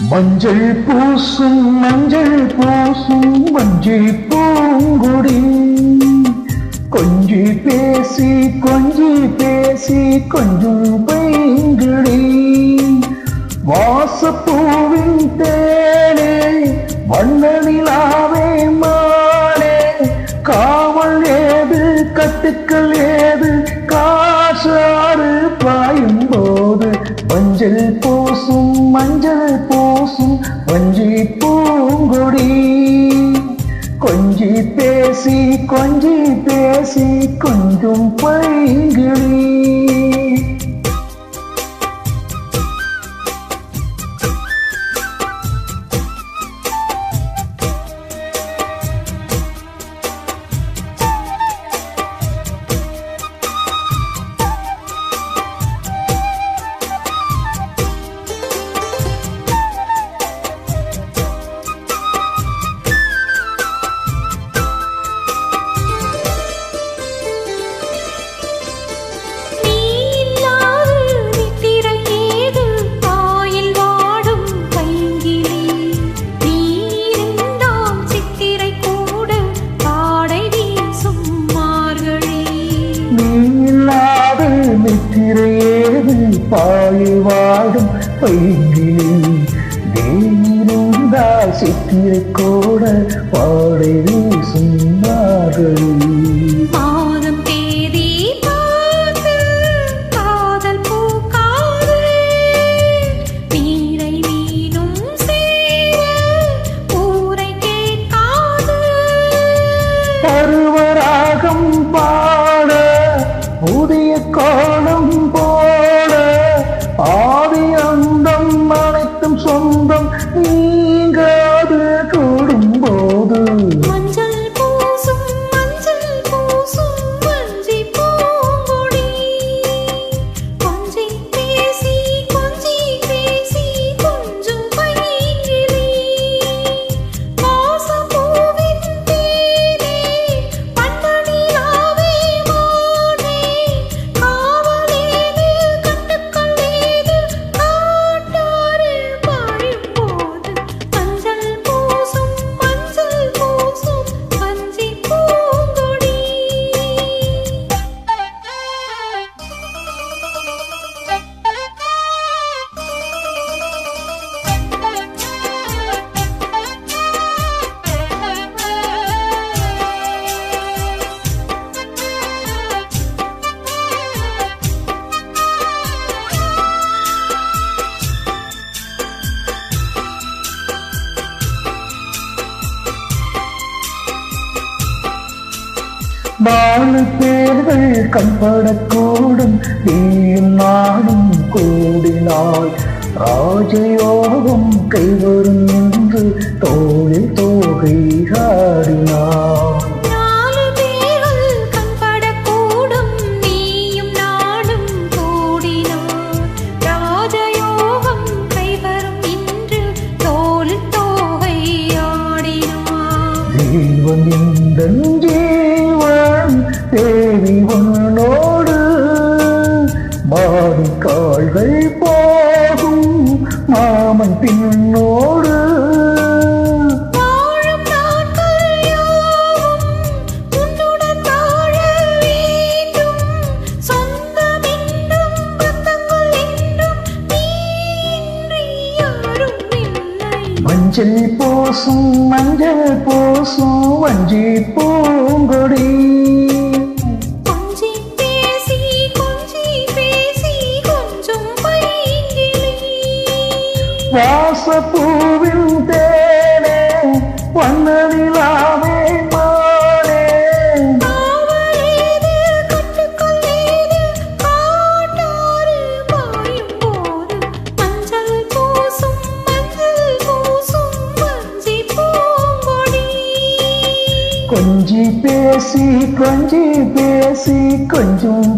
மஞ்சள் பூசும் மஞ்சள் பூசும் மஞ்சள் பூங்குடி. கொஞ்சி பேசி கொஞ்சி பேசி கொஞ்சம் பைங்கிடி வாசப்பூவின் தேனே வண்ணனிலாவே மாலே காவல் ஏது கட்டுக்கள் ஏது கொஞ்சி பேசி கொஞ்சி பேசி கொஞ்சம் பைங்கிழி திரையேது பாய்வாடும் பைங்கிலே தேவிருந்தா சித்திரை கோட பாடை சுந்தார்கள் பருவராகம் பா வாழு தேர்கள் கம்படக்கூடும் நீயும் நானும் கூடினாள் ராஜயோகம் கைவரும் என்று தோழில் தோகை ஆடினாள் மஞ்சள் பூசும் மஞ்சள் பூசும் வஞ்சி பூங்கொடி. வாசப்பூவின் தேனே வண்ணனிலா கொஞ்சி பேசி கொஞ்சி பேசி கொஞ்சம்